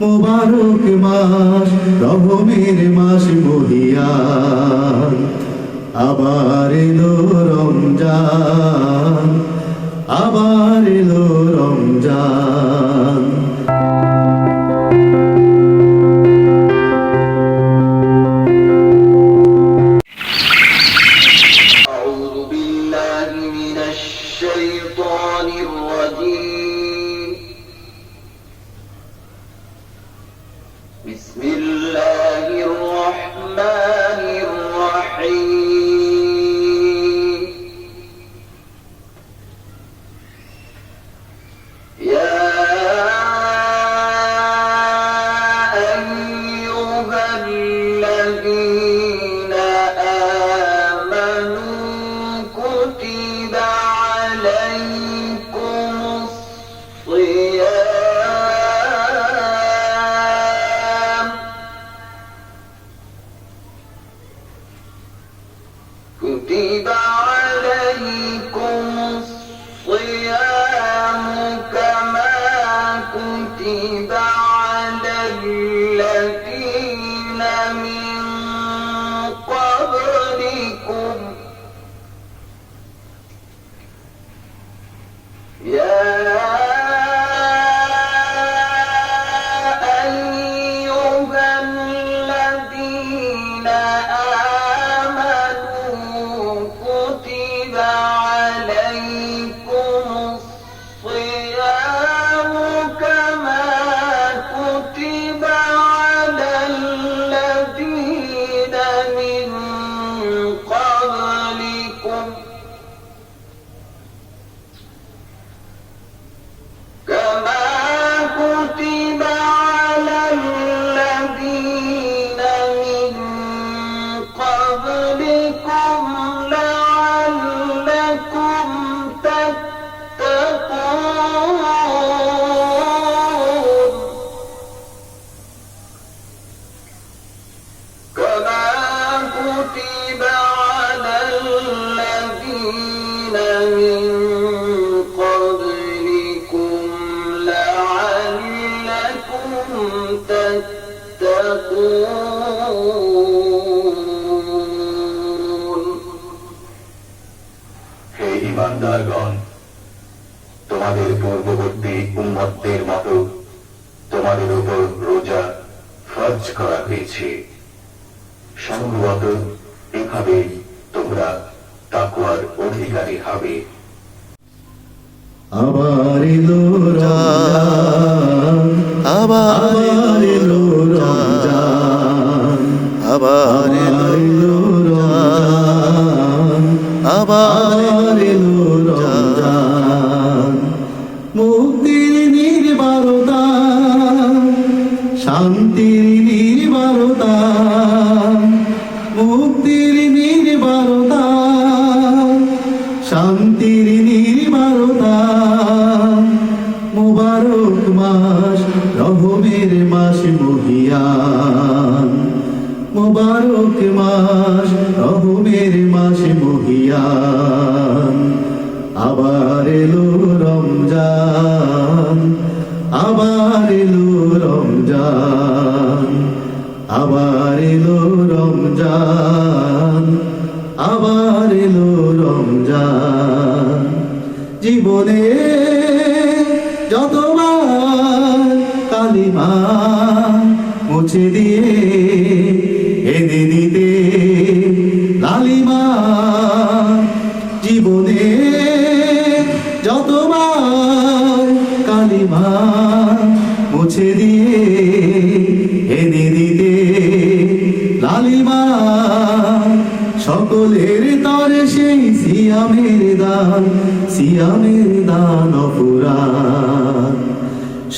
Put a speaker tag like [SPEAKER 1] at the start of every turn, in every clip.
[SPEAKER 1] মোবারক মাস রহমের মাস মহিয়ান আবার এলো রমজান আবার এলো রমজান
[SPEAKER 2] أعوذ بالله من الشيطان الرجيم كتب
[SPEAKER 3] ইমানদারগণ তোমাদের পূর্ববর্তী উম্মতদের মতো তোমাদের উপর রোজা ফরজ করা হয়েছে। সম্ভবত এভাবেই তোমরা তাকুয়ার অধিকারী হবে।
[SPEAKER 1] আবার
[SPEAKER 4] আবার
[SPEAKER 1] শান্তির নির্বারতা মুক্তির নির্বারতা শান্তির নির্বারতা মুবারক মাস, রহমের মাস মহিয়ান। মুবারক মাস, রহমের মাস মহিয়ান। আবার এলো রমজান, আবার এলো আবার এলো রমজান আবার এলো রমজান। জীবনে যতবার কালিমা মুছে দিয়ে লালিমা, সকলের তরে সেই সিয়ামের দান সিয়ামের দান অপুরাণ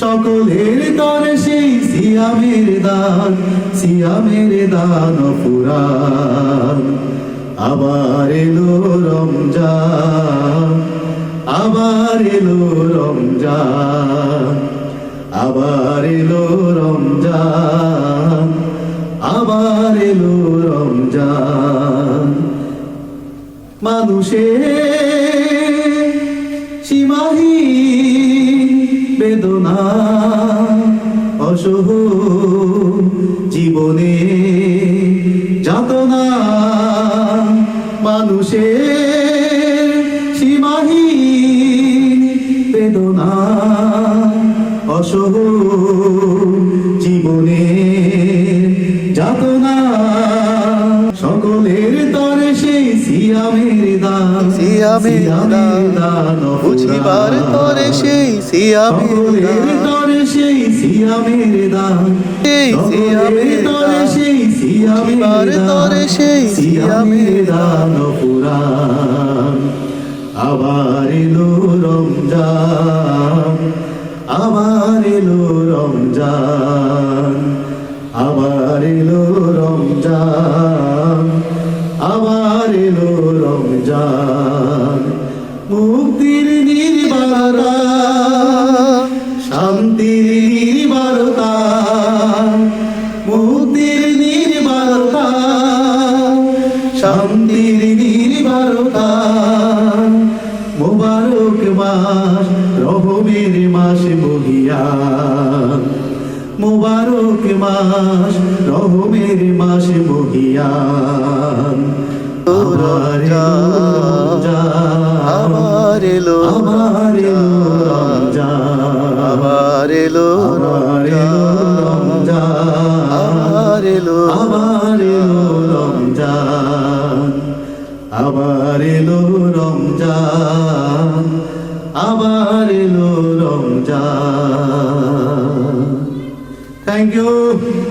[SPEAKER 1] সকলের তরে সেই সিয়ামের দান সিয়ামের দান অপুরাণ আবার এলো রমজান, আবার এলো রমজান, আবার এলো রমজান। আবার এলো রমজান। মানুষের সীমাহীন বেদনা অসহ জীবনে যাতনা। মানুষের সীমাহীন বেদনা অসহ সিয়ামের দান
[SPEAKER 4] বুঝিবার তরে সেই
[SPEAKER 1] সকলের তরে সেই সিয়ামের দান।
[SPEAKER 4] সেই সিয়ামের
[SPEAKER 1] তরে সেই
[SPEAKER 4] বুঝিবার তরে সেই
[SPEAKER 1] সিয়ামের দান। পুরাণ আবার এলো রমজান। আবার এলো রমজান। আবার এলো রমজান। মোবারক মাস রহমের মাস এলো রমজান,
[SPEAKER 4] আবার এলো
[SPEAKER 1] রমজান
[SPEAKER 4] আবার এলো
[SPEAKER 1] আবার এলো
[SPEAKER 4] আবার এলো
[SPEAKER 1] রমজান। আবার এলো রমজান আবার এলো Thank you.